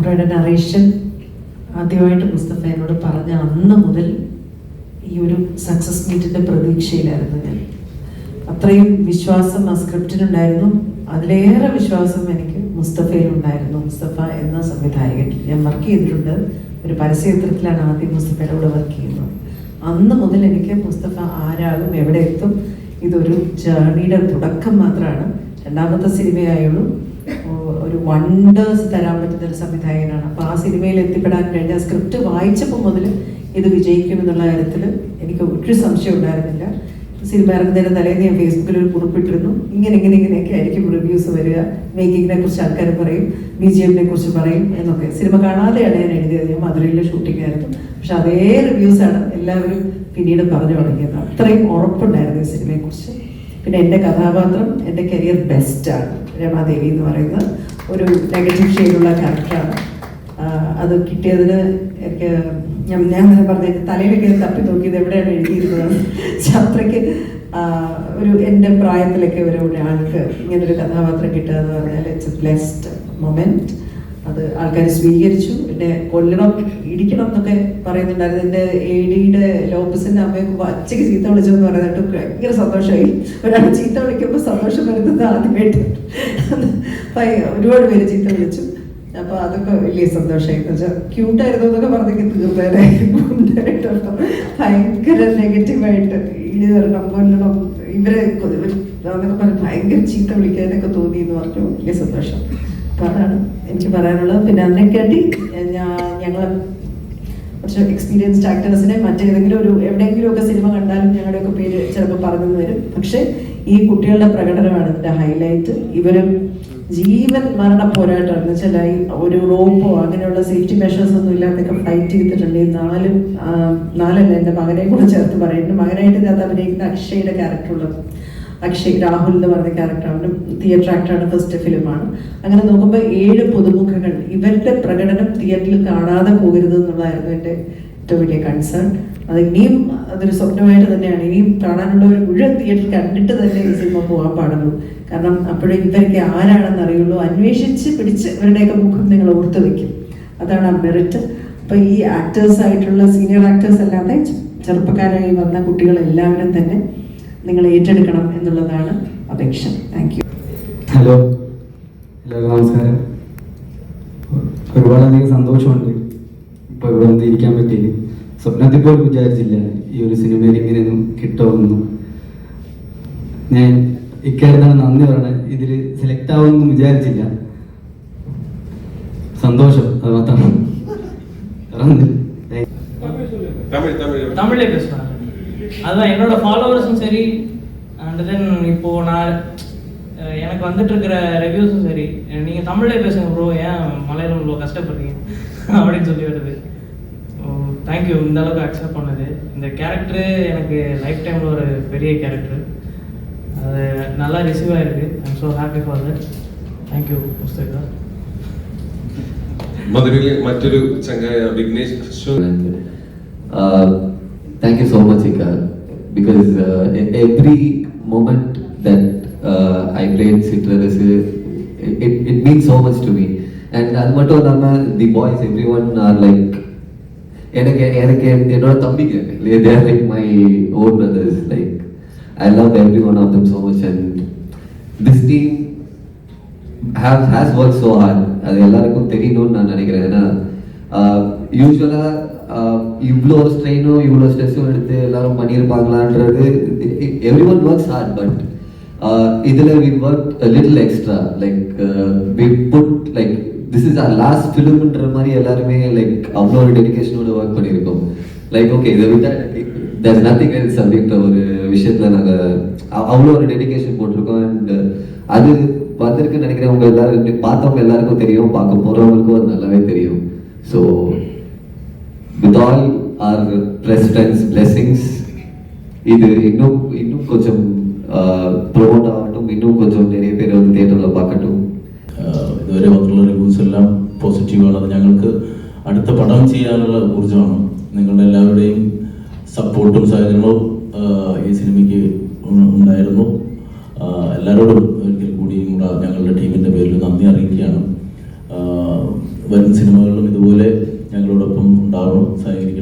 അവരുടെ നറേഷൻ ആദ്യമായിട്ട് മുസ്തഫയോട് പറഞ്ഞ അന്ന് മുതൽ ഈ ഒരു സക്സസ് മീറ്റിന്റെ പ്രതീക്ഷയിലായിരുന്നു ഞാൻ. അത്രയും വിശ്വാസം ആ സ്ക്രിപ്റ്റിനുണ്ടായിരുന്നു അതിലേറെ വിശ്വാസം എനിക്ക് മുസ്തഫയിലുണ്ടായിരുന്നു മുസ്തഫ എന്ന സംവിധായകൻ. ഞാൻ വർക്ക് ചെയ്തിട്ടുണ്ട്. ഒരു പരസ്യചിത്രത്തിലാണ് ആദ്യം മുസ്തഫയുടെ കൂടെ വർക്ക് ചെയ്യുന്നത്. അന്ന് മുതൽ എനിക്ക് മുസ്തഫ ആരാകും എവിടെ എത്തും ഇതൊരു ജേർണിയുടെ തുടക്കം മാത്രമാണ്. രണ്ടാമത്തെ സിനിമയായുള്ളൂ. ഒരു വണ്ടേഴ്സ് തരാൻ പറ്റുന്ന ഒരു സംവിധായകനാണ്. അപ്പോൾ ആ സിനിമയിൽ എത്തിപ്പെടാൻ കഴിഞ്ഞ സ്ക്രിപ്റ്റ് വായിച്ചപ്പോൾ മുതൽ ഇത് വിജയിക്കും എന്നുള്ള കാര്യത്തിൽ എനിക്ക് ഒരു സംശയം ഉണ്ടായിരുന്നില്ല. സിനിമ ഇറങ്ങുന്നതിന് തലേന്ന് ഞാൻ ഫേസ്ബുക്കിൽ ഒരു കുറിപ്പിട്ടിരുന്നു. ഇങ്ങനെ ഇങ്ങനെ ഇങ്ങനെയൊക്കെ ആയിരിക്കും റിവ്യൂസ് വരിക. മേക്കിങ്ങിനെ കുറിച്ച് ആൾക്കാർ പറയും ബി ജി എമ്മിനെ കുറിച്ച് പറയും എന്നൊക്കെ. സിനിമ കാണാതെയാണ് ഞാൻ എഴുതിയത്. ഞാൻ മധുരയിലെ ഷൂട്ടിംഗ് ആയിരുന്നു. പക്ഷെ അതേ റിവ്യൂസ് ആണ് എല്ലാവരും പിന്നീട് പറഞ്ഞു തുടങ്ങിയത്. അത്രയും ഉറപ്പുണ്ടായിരുന്നു ഈ സിനിമയെ കുറിച്ച് പിന്നെ എന്റെ കഥാപാത്രം എന്റെ കരിയർ ബെസ്റ്റാണ് രമാദേവി എന്ന് പറയുന്ന ഒരു നെഗറ്റീവ് ഷെയ്ഡുള്ള ക്യാരക്ടറാണ് അത് കിട്ടിയതിന് ഞാൻ ഞാൻ അങ്ങനെ പറഞ്ഞ തലയിലൊക്കെ തപ്പി നോക്കിയത് എവിടെയാണ് എഴുതിയിരുന്നത്? അത്രയ്ക്ക് ഒരു എന്റെ പ്രായത്തിലൊക്കെ ഒരു ഒരാൾക്ക് ഇങ്ങനൊരു കഥാപാത്രം കിട്ടുക എന്ന് പറഞ്ഞാൽ ഇറ്റ്സ് എ ബ്ലെസ്ഡ് മൊമെന്റ് അത് ആൾക്കാർ സ്വീകരിച്ചു. എന്നെ കൊല്ലണം ഇടിക്കണം എന്നൊക്കെ പറയുന്നുണ്ടായിരുന്നു എന്റെ എ ഡിയുടെ ലോപ്പസിന്റെ അമ്മയൊക്കെ അച്ഛക്ക് ചീത്ത വിളിച്ചെന്ന് പറയുന്നിട്ട് ഭയങ്കര സന്തോഷമായി. ഒരാൾ ചീത്ത വിളിക്കുമ്പോൾ സന്തോഷം വരുന്നത് ആദ്യമായിട്ട്. ഒരുപാട് പേര് ചീത്ത വിളിച്ചു. അപ്പൊ അതൊക്കെ വലിയ സന്തോഷമായി. വെച്ചാൽ ക്യൂട്ടായിരുന്നു എന്നൊക്കെ പറഞ്ഞെങ്കിൽ തീർന്നേരായിരുന്നു ഭയങ്കര നെഗറ്റീവായിട്ട് ഇനി തരണം കൊല്ലണം ഇവരെ ഭയങ്കര ചീത്ത വിളിക്കാനൊക്കെ തോന്നി എന്ന് പറഞ്ഞു. വലിയ സന്തോഷം. എനിക്ക് പറയാനുള്ളത്. പിന്നെ അതിനെക്കാട്ടി ഞങ്ങൾ കുറച്ച് എക്സ്പീരിയൻസ്ഡ് ആക്ടേഴ്സിനെ മറ്റേതെങ്കിലും ഒരു എവിടെയെങ്കിലും ഒക്കെ സിനിമ കണ്ടാലും ഞങ്ങളുടെയൊക്കെ പേര് ചിലപ്പോൾ പറഞ്ഞു വരും. പക്ഷേ ഈ കുട്ടികളുടെ പ്രകടനമാണ് ഇതിന്റെ ഹൈലൈറ്റ് ഇവരും ജീവൻ മരണ പോരാട്ടം എന്ന് വെച്ചാൽ ഒരു റോപ്പോ അങ്ങനെയുള്ള സേഫ്റ്റി മെഷേഴ്സ് ഒന്നും ഇല്ലാത്തൊക്കെ ഫൈറ്റ് ചെയ്തിട്ടുണ്ട്. ഈ നാലും നാലല്ല എന്റെ മകനെ കൂടെ ചേർത്ത് പറയുന്നുണ്ട്. മകനായിട്ട് ഇതിനകത്ത് അഭിനയിക്കുന്ന അക്ഷയുടെ ക്യാരക്ടറുള്ളത് അക്ഷയ് രാഹുൽ എന്ന് പറഞ്ഞ ക്യാരക്ടറാണ് തിയേറ്റർ ആക്ടറാണ് ഫസ്റ്റ് ഫിലിമാണ് അങ്ങനെ നോക്കുമ്പോൾ ഏഴ് പുതുമുഖങ്ങൾ ഇവരുടെ പ്രകടനം തിയേറ്ററിൽ കാണാതെ പോകരുത് എന്നുള്ളതായിരുന്നു എന്റെ ഏറ്റവും വലിയ കൺസേൺ അത് ഇനിയും അതൊരു സ്വപ്നമായിട്ട് തന്നെയാണ്. ഇനിയും കാണാനുള്ളവർ മുഴുവൻ തിയേറ്ററിൽ കണ്ടിട്ട് തന്നെ ഈ സിനിമ പോകാൻ പാടുള്ളൂ. കാരണം അപ്പോഴേ ഇവരൊക്കെ ആരാണെന്ന് അറിയുള്ളൂ. അന്വേഷിച്ച് പിടിച്ച് ഇവരുടെയൊക്കെ മുഖം നിങ്ങൾ ഓർത്ത് വെക്കും. അതാണ് ആ മെറിറ്റ് അപ്പോൾ ഈ ആക്ടേഴ്സ് ആയിട്ടുള്ള സീനിയർ ആക്ടേഴ്സ് അല്ലാതെ ചെറുപ്പക്കാരായി വന്ന കുട്ടികളെല്ലാവരും തന്നെ നിങ്ങൾ ഏറ്റെടുക്കണം എന്നുള്ളതാണ് അപേക്ഷ. താങ്ക് യു ഹലോ എല്ലാവർക്കും നമസ്കാരം. ഒരുപാടധികം സന്തോഷമുണ്ട്. ഇപ്പൊ ഇവിടെ വന്ന് ഇരിക്കാൻ പറ്റിയത്. സ്വപ്നത്തിൽ പോലും വിചാരിച്ചില്ല ഈ ഒരു സിനിമയിൽ ഇങ്ങനെയൊന്നും കിട്ടുമെന്ന്. ഞാൻ ഇക്കാര്യത്തിന് നന്ദി പറയണത് ഇതിൽ സെലക്ട് ആവുമെന്ന് വിചാരിച്ചില്ല. സന്തോഷം അത് മാത്രമാണ് തമിഴ്. തമിഴ് തമിഴ്. அதுதான் என்னோட ஃபாலோவர்ஸும் சரி அண்ட் தென் இப்போ நான் அஹ், எனக்கு வந்துட்டு இருக்கிற ரிவ்யூஸும் சரி நீங்கள் தமிழே பேசுங்க ப்ரோ ஏன் மலையாளம் இவ்வளோ கஷ்டப்படுறீங்க அப்படின்னு சொல்லி வருது தேங்க்யூ இந்த அளவுக்கு அக்செப்ட் பண்ணது இந்த கேரக்டரு எனக்கு லைஃப் டைமில் ஒரு பெரிய கேரக்டர் அது நல்லா ரிசீவ் ஆயிருக்கு I'm so happy for that thank you Pustaka മധുരയിലെ മറ്റൊരു ചങ്ങായ Vignesh അശ്വ Uh, thank you so much இக்கா because uh, e-, every moment that uh, I played Citrus, it, it, it means so much to me. And அது மட்டும் இல்லாமல் the boys every one are like எனக்கு எனக்கு என்னோட தம்பிங்க there like my own brothers like I love every one of them so much and this team have has work so hard அது எல்லாருக்கும் தெரியணும்னு நான் நினைக்கிறேன். ஏன்னா uh, யூஸ்வலாக இவ்வளோ ஸ்ட்ரெயினும் இவ்வளோ ஸ்ட்ரெஸ்ஸும் எடுத்து எல்லாரும் பண்ணியிருப்பாங்களான்றது every one works hard but இதில் we work little extra like we put like this is our last ஃபிலிம்ன்ற மாதிரி எல்லாருமே லைக் அவ்வளோ ஒரு டெடிகேஷனோட ஒர்க் பண்ணியிருக்கோம். லைக் ஓகே இதை விட்டா தேர்ஸ் நத்திங் எல்ஸ் அப்படின்ற ஒரு விஷயத்தில் நாங்கள் அவ்வளோ ஒரு டெடிகேஷன் போட்டிருக்கோம். அண்ட் அது வந்திருக்குன்னு நினைக்கிறேன் உங்க எல்லாரும் பார்த்தவங்க எல்லாருக்கும் தெரியும் பார்க்க போகிறவங்களுக்கும் அது நல்லாவே தெரியும். So with all our president's blessings இது இன்னும் இன்னும் கொஞ்சம் ப்ரொமோட் ആവട്ടും இன்னுം கொஞ்சம் நிறைய പേര് வந்து തിയേറ്ററിൽ பார்க்கட்டும் ആഹ് ഇതുവരെ വന്നിട്ടുള്ള റിവ്യൂസ് എല്ലാം പോസിറ്റീവാണ് അത് ഞങ്ങൾക്ക് അടുത്ത പടം ചെയ്യാനുള്ള ഊർജ്ജമാണ് നിങ്ങളുടെ എല്ലാവരുടെയും സപ്പോർട്ടും സഹകരണവും ആഹ് ഈ സിനിമയ്ക്ക് ഉ- ഉണ്ടായിരുന്നു ആഹ് എല്ലാവരോടും ഒരിക്കൽ കൂടിയും കൂടെ ഞങ്ങളുടെ ടീമിന്റെ പേരിൽ നന്ദി അറിയിക്കുകയാണ് ആഹ് വരും സിനിമകളിലും ഇതുപോലെ ഞങ്ങളോടൊപ്പം ഉണ്ടാകും. സഹകരിക്കണം